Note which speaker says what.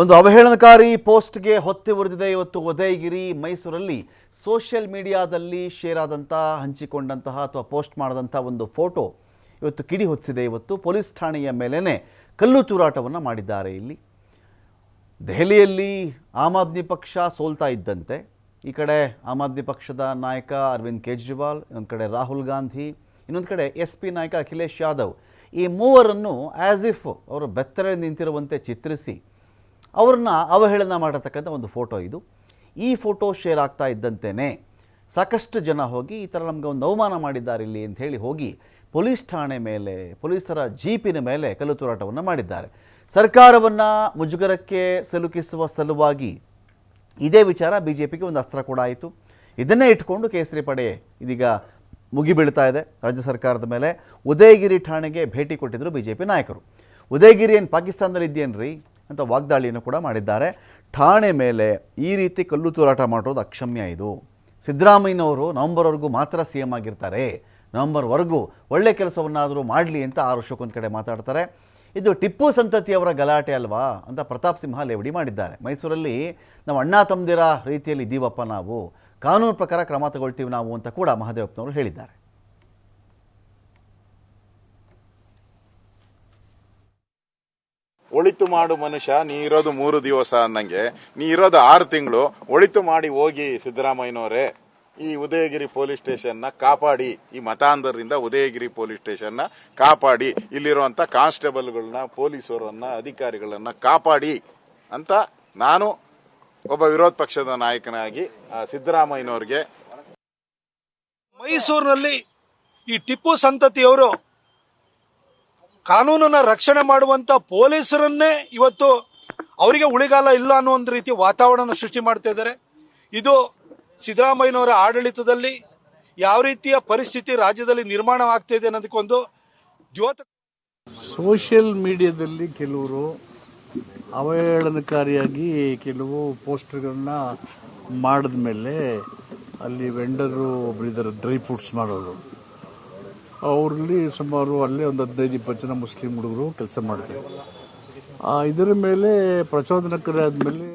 Speaker 1: ಒಂದು ಅವಹೇಳನಕಾರಿ ಪೋಸ್ಟ್ಗೆ ಹೊತ್ತಿ ಉರಿದಿದೆ ಇವತ್ತು ಉದಯಗಿರಿ, ಮೈಸೂರಲ್ಲಿ ಸೋಷಿಯಲ್ ಮೀಡಿಯಾದಲ್ಲಿ ಶೇರ್ ಆದಂಥ ಹಂಚಿಕೊಂಡಂತಹ ಅಥವಾ ಪೋಸ್ಟ್ ಮಾಡಿದಂಥ ಒಂದು ಫೋಟೋ ಇವತ್ತು ಕಿಡಿ ಹೊತ್ತಿಸಿದೆ. ಇವತ್ತು ಪೊಲೀಸ್ ಠಾಣೆಯ ಮೇಲೇ ಕಲ್ಲು ತೂರಾಟವನ್ನು ಮಾಡಿದ್ದಾರೆ ಇಲ್ಲಿ. ದೆಹಲಿಯಲ್ಲಿ ಆಮ್ ಆದ್ಮಿ ಪಕ್ಷ ಸೋಲ್ತಾ ಇದ್ದಂತೆ. ಈ ಕಡೆ ಆಮ್ ಆದ್ಮಿ ಪಕ್ಷದ ನಾಯಕ ಅರವಿಂದ್ ಕೇಜ್ರಿವಾಲ್, ಇನ್ನೊಂದು ಕಡೆ ರಾಹುಲ್ ಗಾಂಧಿ, ಇನ್ನೊಂದು ಕಡೆ ಎಸ್ ಪಿ ನಾಯಕ ಅಖಿಲೇಶ್ ಯಾದವ್ ಈ ಮೂವರನ್ನು ಆ್ಯಸ್ ಇಫ್ ಅವರು ಬೆತ್ತರೆ ನಿಂತಿರುವಂತೆ ಚಿತ್ರಿಸಿ ಅವ್ರನ್ನ ಅವಹೇಳನ ಮಾಡತಕ್ಕಂಥ ಒಂದು ಫೋಟೋ ಇದು. ಈ ಫೋಟೋ ಶೇರ್ ಆಗ್ತಾ ಇದ್ದಂತೆಯೇ ಸಾಕಷ್ಟು ಜನ ಹೋಗಿ ಈ ಥರ ನಮಗೆ ಒಂದು ಅವಮಾನ ಮಾಡಿದ್ದಾರೆ ಇಲ್ಲಿ ಅಂತ ಹೇಳಿ ಹೋಗಿ ಪೊಲೀಸ್ ಠಾಣೆ ಮೇಲೆ, ಪೊಲೀಸರ ಜೀಪಿನ ಮೇಲೆ ಕಲ್ಲು ತೂರಾಟವನ್ನು ಮಾಡಿದ್ದಾರೆ. ಸರ್ಕಾರವನ್ನು ಮುಜುಗರಕ್ಕೆ ಸಿಲುಕಿಸುವ ಸಲುವಾಗಿ ಇದೇ ವಿಚಾರ ಬಿ ಜೆ ಪಿಗೆ ಒಂದು ಅಸ್ತ್ರ ಕೂಡ ಆಯಿತು. ಇದನ್ನೇ ಇಟ್ಕೊಂಡು ಕೇಸರಿ ಪಡೆ ಇದೀಗ ಮುಗಿಬೀಳ್ತಾ ಇದೆ. ರಾಜ್ಯ ಸರ್ಕಾರದ ಮೇಲೆ ಉದಯಗಿರಿ ಠಾಣೆಗೆ ಭೇಟಿ ಕೊಟ್ಟಿದ್ದರು ಬಿ ಜೆ ಪಿ ನಾಯಕರು. ಉದಯಗಿರಿ ಏನು ಪಾಕಿಸ್ತಾನದಲ್ಲಿ ಇದೆಯೇನ್ರಿ ಅಂತ ವಾಗ್ದಾಳಿಯನ್ನು ಕೂಡ ಮಾಡಿದ್ದಾರೆ. ಠಾಣೆ ಮೇಲೆ ಈ ರೀತಿ ಕಲ್ಲು ತೂರಾಟ ಮಾಡೋದು ಅಕ್ಷಮ್ಯ ಇದು. ಸಿದ್ದರಾಮಯ್ಯನವರು ನವಂಬರ್ವರೆಗೂ ಮಾತ್ರ ಸಿ ಎಂ ಆಗಿರ್ತಾರೆ. ನವಂಬರ್ವರೆಗೂ ಒಳ್ಳೆ ಕೆಲಸವನ್ನಾದರೂ ಮಾಡಲಿ ಅಂತ ಆರು ಶೋಕೊಂದು ಕಡೆ ಮಾತಾಡ್ತಾರೆ. ಇದು ಟಿಪ್ಪು ಸಂತತಿಯವರ ಗಲಾಟೆ ಅಲ್ವಾ ಅಂತ ಪ್ರತಾಪ್ ಸಿಂಹ ಲೇವಡಿ ಮಾಡಿದ್ದಾರೆ. ಮೈಸೂರಲ್ಲಿ ನಾವು ಅಣ್ಣ ತಮ್ಮದಿರ ರೀತಿಯಲ್ಲಿ ಇದ್ದೀವಪ್ಪ ನಾವು. ಕಾನೂನು ಪ್ರಕಾರ ಕ್ರಮ ತಗೊಳ್ತೀವಿ ನಾವು ಅಂತ ಕೂಡ ಮಹಾದೇವಪ್ಪನವರು ಹೇಳಿದ್ದಾರೆ.
Speaker 2: ಒಳಿತು ಮಾಡು ಮನುಷ್ಯ, ನೀ ಇರೋದು ಮೂರು ದಿವಸ ಅನ್ನಂಗೆ. ನೀ ಇರೋದು ಆರು ತಿಂಗಳು, ಒಳಿತು ಮಾಡಿ ಹೋಗಿ ಸಿದ್ದರಾಮಯ್ಯನವರೇ. ಈ ಉದಯಗಿರಿ ಪೊಲೀಸ್ ಸ್ಟೇಷನ್ನ ಕಾಪಾಡಿ. ಈ ಮತಾಂಧರಿಂದ ಉದಯಗಿರಿ ಪೊಲೀಸ್ ಸ್ಟೇಷನ್ನ ಕಾಪಾಡಿ. ಇಲ್ಲಿರುವಂಥ ಕಾನ್ಸ್ಟೇಬಲ್ಗಳನ್ನ, ಪೊಲೀಸರನ್ನ, ಅಧಿಕಾರಿಗಳನ್ನ ಕಾಪಾಡಿ ಅಂತ ನಾನು ಒಬ್ಬ ವಿರೋಧ ಪಕ್ಷದ ನಾಯಕನಾಗಿ ಸಿದ್ದರಾಮಯ್ಯನವ್ರಿಗೆ
Speaker 3: ಮೈಸೂರಿನಲ್ಲಿ ಈ ಟಿಪ್ಪು ಸಂತತಿಯವರು ಕಾನೂನನ್ನ ರಕ್ಷಣೆ ಮಾಡುವಂತ ಪೊಲೀಸರನ್ನೇ ಇವತ್ತು ಅವರಿಗೆ ಉಳಿಗಾಲ ಇಲ್ಲ ಅನ್ನೋ ಒಂದು ರೀತಿ ವಾತಾವರಣ ಸೃಷ್ಟಿ ಮಾಡ್ತಾ ಇದ್ದಾರೆ. ಇದು ಸಿದ್ದರಾಮಯ್ಯನವರ ಆಡಳಿತದಲ್ಲಿ ಯಾವ ರೀತಿಯ ಪರಿಸ್ಥಿತಿ ರಾಜ್ಯದಲ್ಲಿ ನಿರ್ಮಾಣ ಆಗ್ತಾ ಇದೆ ಅನ್ನೋದಕ್ಕೊಂದು ದ್ಯೋತ
Speaker 4: ಸೋಷಿಯಲ್ ಮೀಡಿಯಾದಲ್ಲಿ ಕೆಲವರು ಅವಹೇಳನಕಾರಿಯಾಗಿ ಕೆಲವು ಪೋಸ್ಟರ್ಗಳನ್ನ ಮಾಡಿದ ಮೇಲೆ ಅಲ್ಲಿ ವೆಂಡರು ಒಬ್ಬರಿದ್ದಾರೆ ಡ್ರೈ ಫ್ರೂಟ್ಸ್ ಮಾಡೋರು. ಅವರಲ್ಲಿ ಸುಮಾರು ಅಲ್ಲೇ ಒಂದು ಹದಿನೈದು, ಇಪ್ಪತ್ತು ಜನ ಮುಸ್ಲಿಂ ಹುಡುಗರು ಕೆಲಸ ಮಾಡ್ತಾರೆ. ಇದರ ಮೇಲೆ ಪ್ರಚೋದನಕಾರಿ ಆದಮೇಲೆ